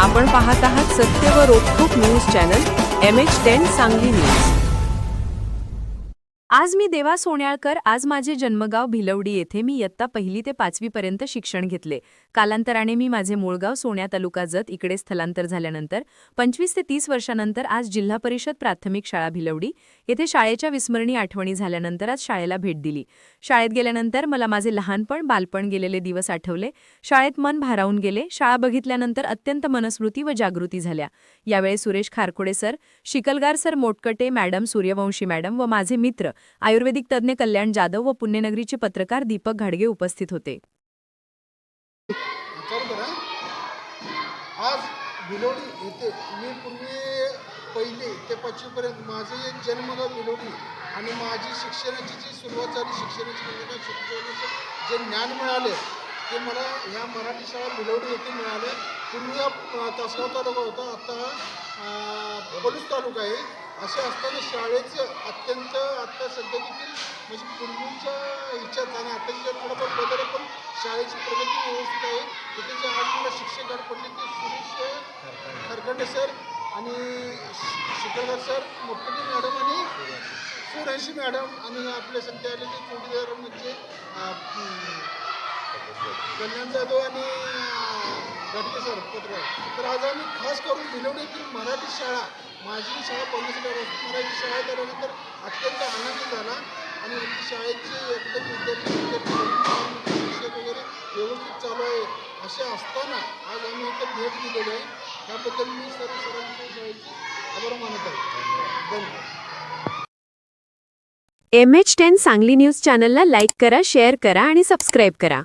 आपण पाहत आहात सत्य व रोखोक news channel M H ten Sangli news. आज मी देवा सोन्याळकर आज माझे जन्मगाव भिलवडी येथे मी इयत्ता पहिली ते पाचवीपर्यंत शिक्षण घेतले. कालांतराने मी माझे मूळगाव सोन्या तालुका जत इकडे स्थलांतर झाल्यानंतर पंचवीस ते तीस वर्षानंतर आज जिल्हा परिषद प्राथमिक शाळा भिलवडी येथे शाळेच्या विस्मरणी आठवणी झाल्यानंतर आज शाळेला भेट दिली. शाळेत गेल्यानंतर मला माझे लहानपण बालपण गेलेले दिवस आठवले. शाळेत मन भारावून गेले. शाळा बघितल्यानंतर अत्यंत मनस्मृती व जागृती झाल्या. यावेळी Suresh Kharkode sir Shiklagar sir Motkate madam Suryavanshi madam व माझे मित्र आयुर्वेदिक तज्ज्ञ कल्याण जाधव व पुण्यनगरीचे पत्रकार दीपक घाडगे उपस्थित होते. आज बिलोडी येथे मी पूर्वी पहिले ते पाचवीपर्यंत माझे एक जन्मगाव भिलोडी आणि माझी शिक्षणाची जी सुरुवात झाली शिक्षणाची म्हणजे भूमिका शिक्षणाचे जे ज्ञान मिळाले ते मला ह्या मराठी शाळा बिलोडी येथे मिळाले. पूर्वी हा तासगाव तालुका होता. आता हा पोलीस तालुका आहे. असे असताना शाळेचं अत्यंत आत्ता सध्या देखील म्हणजे पूर्वीच्या ह्याच्यात आणि आताच्या थोडाफार बदल पण शाळेची प्रगती व्यवस्थित आहे. तिथे जे आज मला शिक्षक पडले ते सुरेश खरखंडे सर आणि शिकरकर सर मोठे मॅडम आणि सुरेशी मॅडम. आणि आपले सध्या आलेले जोडीदार म्हणजे कल्याण जाधव आणि घटके सर पत्रकार तर आज आम्ही खास करून भिलवडी मराठी शाळा माझी शाळा पन्नास मराठी शाळा झाल्यानंतर अत्यंत आनंद झाला आणि आमची शाळेचे एकदम विद्यार्थी विद्यार्थी शिक्षक वगैरे व्यवस्थित चालू आहे असे असताना आज आम्ही इथं भेट दिलेली आहे. त्याबद्दल मी सर्व सरांच्या शाळेचे आभार मानत आहे. धन्यवाद. M H ten Sangli news चॅनलला लाईक करा शेअर करा आणि सबस्क्राईब करा.